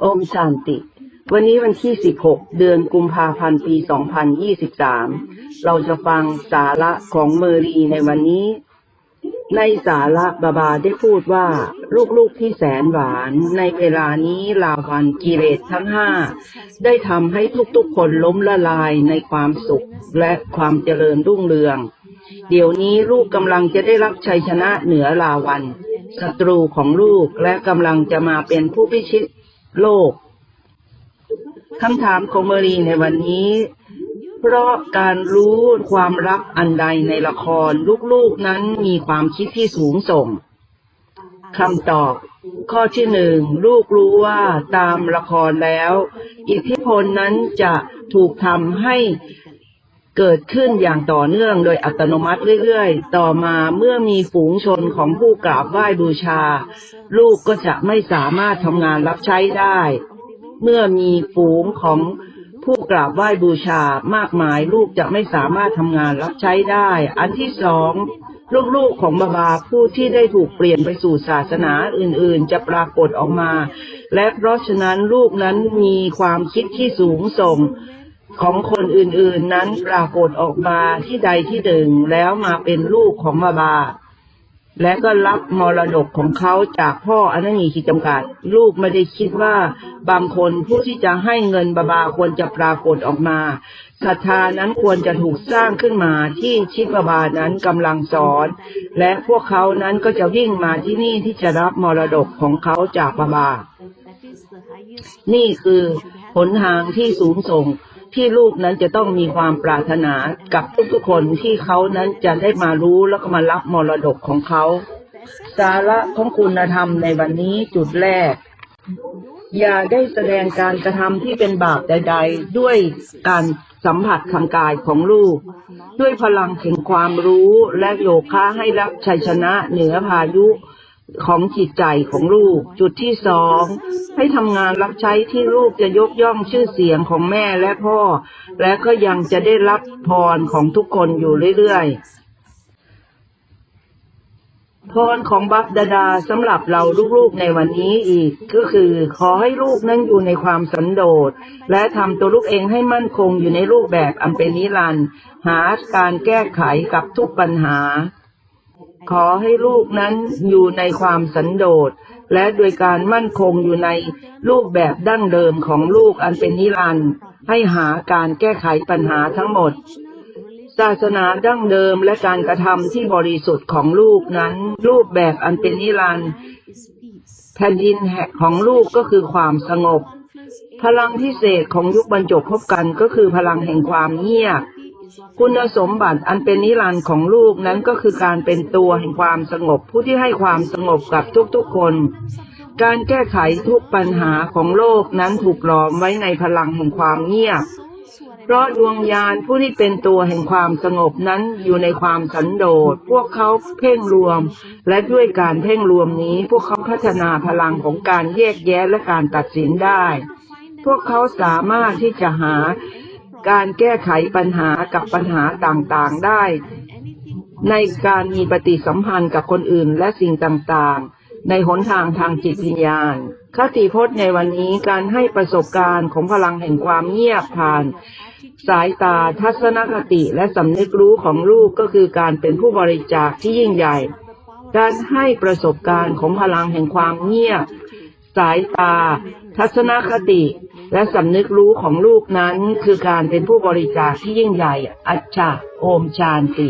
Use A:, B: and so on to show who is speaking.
A: โอมชานติ วันนี้วันที่ 16 เดือนกุมภาพันธ์ ปี 2023 เราจะฟังสาระของเมอรีในวันนี้ ในสาระบาบาได้พูดว่า ลูกๆที่แสนหวานในเวลานี้ลาวันกิเลสทั้งห้าได้ทำให้ทุกๆคนล้มละลายในความสุขและความเจริญรุ่งเรือง เดี๋ยวนี้ลูกกำลังจะได้รับชัยชนะเหนือลาวันศัตรูของลูกและกำลังจะมาเป็นผู้พิชิตโลกคำถามของเมรีในวันนี้ เพราะการรู้ความรักอันใดในละครลูกๆนั้นมีความคิดที่สูงส่งคำตอบ ข้อที่หนึ่งลูกรู้ว่าตามละครแล้ว อิทธิพลนั้นจะถูกทำให้ เกิดขึ้นอย่างต่อเนื่องโดยอัตโนมัติเรื่อยๆ ต่อมาเมื่อมีฝูงชนของผู้กราบไหว้บูชา ลูกก็จะไม่สามารถทำงานรับใช้ได้ เมื่อมีฝูงของผู้กราบไหว้บูชามากมาย ลูกจะไม่สามารถทำงานรับใช้ได้ อันที่สองลูกๆของบาบาผู้ที่ได้ถูกเปลี่ยนไปสู่ศาสนาอื่นๆ จะปรากฏออกมา และเพราะฉะนั้นลูกนั้นมีความคิดที่สูงส่ง ของคนอื่นๆนั้นปรากฏออกมาที่ใดที่หนึ่งแล้วมาเป็นลูกของบาบา และก็รับมรดกของเขาจากพ่ออันนั้นมีขีดจำกัด ลูกไม่ได้คิดว่าบางคนผู้ที่จะให้เงินบาบาควรจะปรากฏออกมาศรัทธานั้นควรจะถูกสร้างขึ้นมาที่ชิดบาบานั้นกำลังสอน และพวกเขานั้นก็จะวิ่งมาที่นี่ที่จะรับมรดกของเขาจากบาบา นี่คือหนทางที่สูงส่ง ที่ลูกนั้นจะต้องมีความปรารถนากับทุกๆคนที่เขานั้นจะได้มารู้แล้วก็มารับมรดกของเขา สาระของคุณธรรมในวันนี้จุดแรก อย่าได้แสดงการกระทำที่เป็นบาปใด ๆ ด้วยการสัมผัสทางกายของลูก ด้วยพลังแห่งความรู้และโยคะให้รับชัยชนะเหนือพายุ ของจิตใจของลูก จุดที่สองให้ทำงานรับใช้ที่ลูกจะยกย่องชื่อเสียงของแม่และพ่อ และก็ยังจะได้รับพรของทุกคนอยู่เรื่อยๆพรของบัพดาดาสำหรับเราลูกๆในวันนี้อีกก็คือ ขอให้ลูกนั้นอยู่ในความสันโดษ และทำตัวลูกเองให้มั่นคงอยู่ในรูปแบบอันเป็นนิรันดร์หาการแก้ไขกับทุกปัญหา ขอให้ลูกนั้นอยู่ในความสันโดษและโดยการมั่นคงอยู่ในรูปแบบดั้งเดิมของลูกอันเป็นนิรันดร์ให้หาการแก้ไขปัญหาทั้งหมด ศาสนาดั้งเดิมและการกระทำที่บริสุทธิ์ของลูกนั้น รูปแบบอันเป็นนิรันดร์แผ่นดินแห่งของลูกก็คือความสงบ พลังพิเศษของยุคบรรจบพบกันก็คือพลังแห่งความเงียบ คุณสมบัติอันเป็นนิรันดร์ของลูกนั้นก็คือการเป็นตัวแห่งความสงบผู้ที่ให้ความสงบกับทุกๆคน การแก้ไขทุกปัญหาของโลกนั้นถูกหลอมไว้ในพลังแห่งความเงียบ เพราะดวงญาณผู้ที่เป็นตัวแห่งความสงบนั้นอยู่ในความสันโดษพวกเขาเพ่งรวม และด้วยการเพ่งรวมนี้พวกเขาพัฒนาพลังของการแยกแยะและการตัดสินได้ พวกเขาสามารถที่จะหา การแก้ไขปัญหากับปัญหาต่างๆได้ ในการมีปฏิสัมพันธ์กับคนอื่นและสิ่งต่างๆ ในหนทางทางจิตวิญญาณคติพจน์ในวันนี้การให้ประสบการณ์ของพลังแห่งความเงียบผ่าน สายตาทัศนคติและสำนึกรู้ของลูกก็คือการเป็นผู้บริจาคที่ยิ่งใหญ่ การให้ประสบการณ์ของพลังแห่งความเงียบ สายตา ทัศนคติ และสำนึกรู้ของลูกนั้นคือการเป็นผู้บริจาคที่ยิ่งใหญ่ อัจฉาโอมชานติ